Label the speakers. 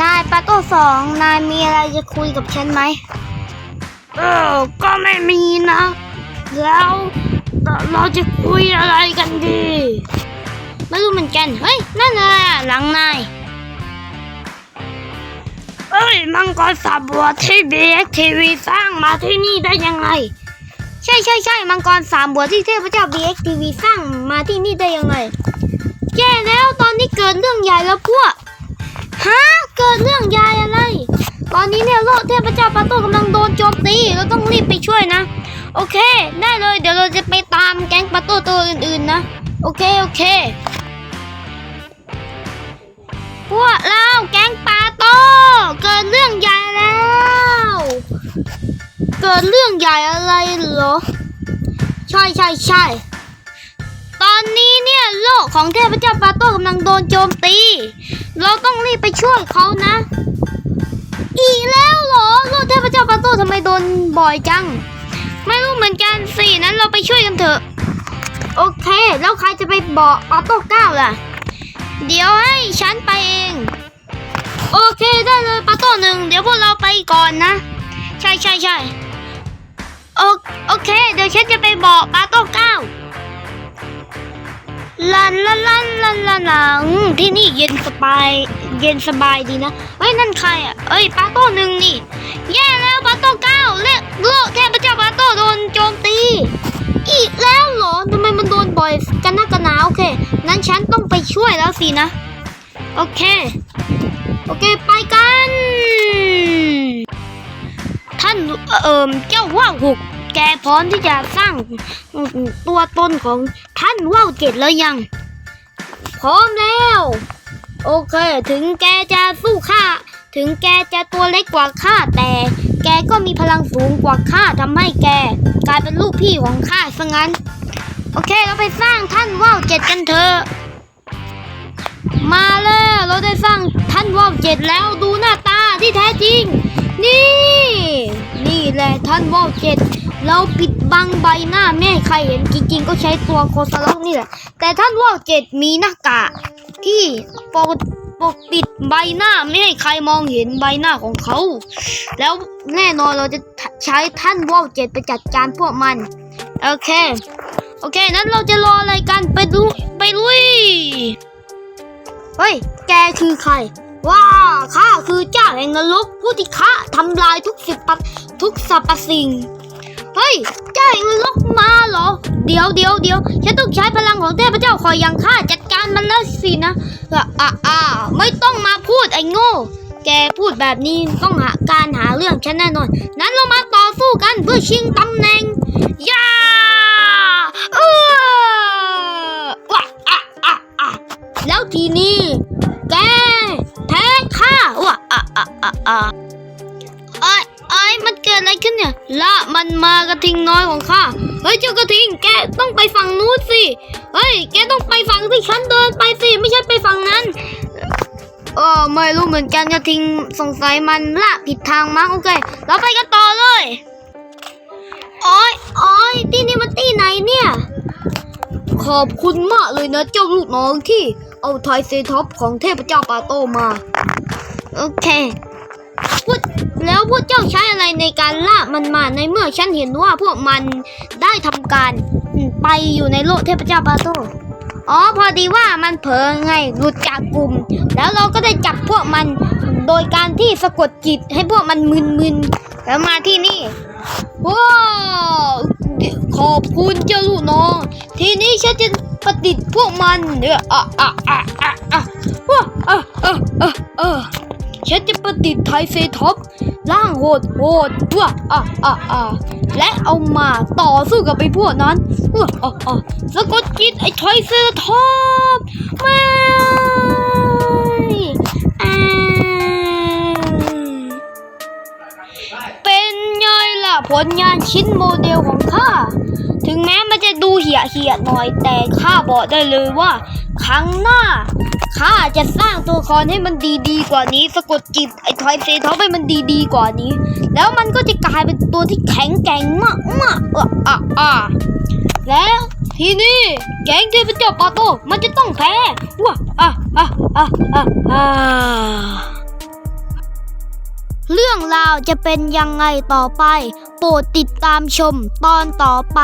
Speaker 1: นายปาโต้สองนายมีอะไรจะคุยกับฉันไหม เออ ก็ไม่มีนะ แล้วเราจะคุยอะไรกันดี ไม่รู้เหมือนกัน เฮ้ย นั่นอะไรอะหลังนายเอ้ย มังกรสาบัวที่บีเอ็กทีวีสร้างมาที่นี่ได้ยังไง ใช่ใช่ใช่มังกรสามบัวที่เทพเจ้า BXTV สร้างมาที่นี่ได้ยังไง แย่แล้วตอนนี้เกิดเรื่องใหญ่แล้วพวก นี้เนี่ยโลกเทพเจ้าปาโต้กำลังโดนโจมตี เราต้องรีบไปช่วยนะ โอเค ได้เลย เดี๋ยวเราจะไปตามแก๊งปาโต้ตัวอื่นๆนะ โอเค โอเค พวกเราแก๊งปาโต้เกิดเรื่องใหญ่แล้ว เกิดเรื่องใหญ่อะไรเหรอ ใช่ใช่ใช่ตอนนี้เนี่ยโลกของเทพเจ้าปาโต้กำลังโดนโจมตี เราต้องรีบไปช่วยเขานะ อีกแล้วเหรอโลกเทพเจ้าปาโต้ทำไมโดนบ่อยจัง ไม่รู้เหมือนกันสินั้นเราไปช่วยกันเถอะ โอเค แล้วใครจะไปบอกปาโต้เก้าล่ะ เดี๋ยวให้ฉันไปเอง โอเคได้เลยปาโต้หนึ่งเดี๋ยวพวกเราไปก่อนนะ ใช่ใช่ใช่โอโอเค เดี๋ยวฉันจะไปบอกปาโต้เก้าลันลันลันลันลันลัง ที่นี่เย็นสบาย เย็นสบายดีนะเฮ้ยนั่นใครอะเอ้ยปาโต้หนึ่งนี่ แย่แล้วปาโต้เก้าเละโลกเทพเจ้าปาโต้โดนโจมตี อีกแล้วเหรอทำไมมันโดนบ่อยกันนักกันหนาโอเคนั้นฉันต้องไปช่วยแล้วสินะ โอเค โอเคไปกัน ท่านเอ่อเจ้าว่าหกแกพร้อมที่จะสร้างตัวตนของท่านว่าวเจ็ดแล้วยัง พร้อมแล้ว โอเค ถึงแกจะสู้ข้า ถึงแกจะตัวเล็กกว่าข้าแต่ แกก็มีพลังสูงกว่าข้าทำให้แก กลายเป็นลูกพี่ของข้าซะงั้น โอเคเราไปสร้างท่านว่าวเจ็ดกันเถอะ มาแล้วเราได้สร้างท่านว่าวเจ็ดแล้วดูหน้าตาที่แท้จริง นี่ นี่แหละท่านว่าวเจ็ดเราปิด บังใบหน้าไม่ให้ใครเห็นจริงๆ ก็ใช้ตัวโคสล็อกนี่แหละ แต่ท่านว่าวเจ็ดมีหน้ากากที่ปกปกปิดใบหน้าไม่ให้ใครมองเห็นใบหน้าของเขา แล้วแน่นอนเราจะใช้ท่านว่าวเจ็ดไปจัดการพวกมัน โอเค โอเค นั้นเราจะรออะไรกันไปดูไปลุย เฮ้ย แกคือใครว้าข้าคือเจ้าแห่งนรกผู้ที่ข้าทำลายทุกสิบปัทุกสรรพสิ่ง เฮ้ยเจ้าแห่งนรกมาเหรอ เดี๋ยวเดี๋ยวเดี๋ยวฉันต้องใช้พลังของเทพเจ้าคอยยังข้าจัดการมันแล้วสินะอะอะอะไม่ต้องมาพูดไอ้โง่ แกพูดแบบนี้ต้องหาการหาเรื่องฉันแน่นอน นั้นเรามาต่อสู้กันเพื่อชิงตำแหน่งยาเออว้าอะอะอะแล้วทีนี้แกแพ้ข้าว่ะอะอะอะอะ ขึ้นเนี่ย ละมันมากระทิงน้อยของข้า เฮ้ยเจ้ากระทิง แกต้องไปฝั่งนู้นสิ เฮ้ย แกต้องไปฝั่งที่ฉันเดินไปสิ ไม่ใช่ไปฝั่งนั้นเออไม่รู้เหมือนกันกระทิงสงสัยมันละผิดทางมั้งโอเค เราไปกันต่อเลยโอ้ยโอ้ยที่นี่มันที่ไหนเนี่ย ขอบคุณมากเลยนะเจ้าลูกน้องที่เอาไทเซท็อปของเทพเจ้าปาโตมา โอเค พูดแล้วพวกเจ้าใช้อะไรในการล่ามันมาในเมื่อฉันเห็นว่าพวกมันได้ทำการไปอยู่ในโลกเทพเจ้าปาโตอ๋อพอดีว่ามันเผลอไงหลุดจากกลุ่ม แล้วเราก็ได้จับพวกมันโดยการที่สะกดจิตให้พวกมันมึนๆแล้วมาที่นี่ว้าวขอบคุณเจ้าลูกน้อง ทีนี้ฉันจะประดิษฐ์พวกมันเดี๋ยอะอะอะอะอะว้าอะอะอะอะ ฉันจะประดิษฐ์ไทเซท็อปร่างโหดโหดว้าอะอะอะและเอามาต่อสู้กับไอ้พวกนั้นว้าอะอะสะกดจิตไอ้ไทเซท็อปไม่อ่าเป็นไงล่ะผลงานชิ้นโมเดลของข้าถึงแม้มันจะดูเหี่ยเหี่ยหน่อยแต่ข้าบอกได้เลยว่า ครั้งหน้า จะสร้างตัวละครให้มันดีๆกว่านี้สะกดจิตไอ้ทอยเซท็อปให้มันดีๆกว่านี้ แล้วมันก็จะกลายเป็นตัวที่แข็งแกร่งมากมากๆอะอะอะแล้วทีนี้แก๊งเทพเจ้าปาโตมันจะต้องแพ้ว้าอะอะอะอะอะเรื่องราวจะเป็นยังไงต่อไป โปรดติดตามชมตอนต่อไป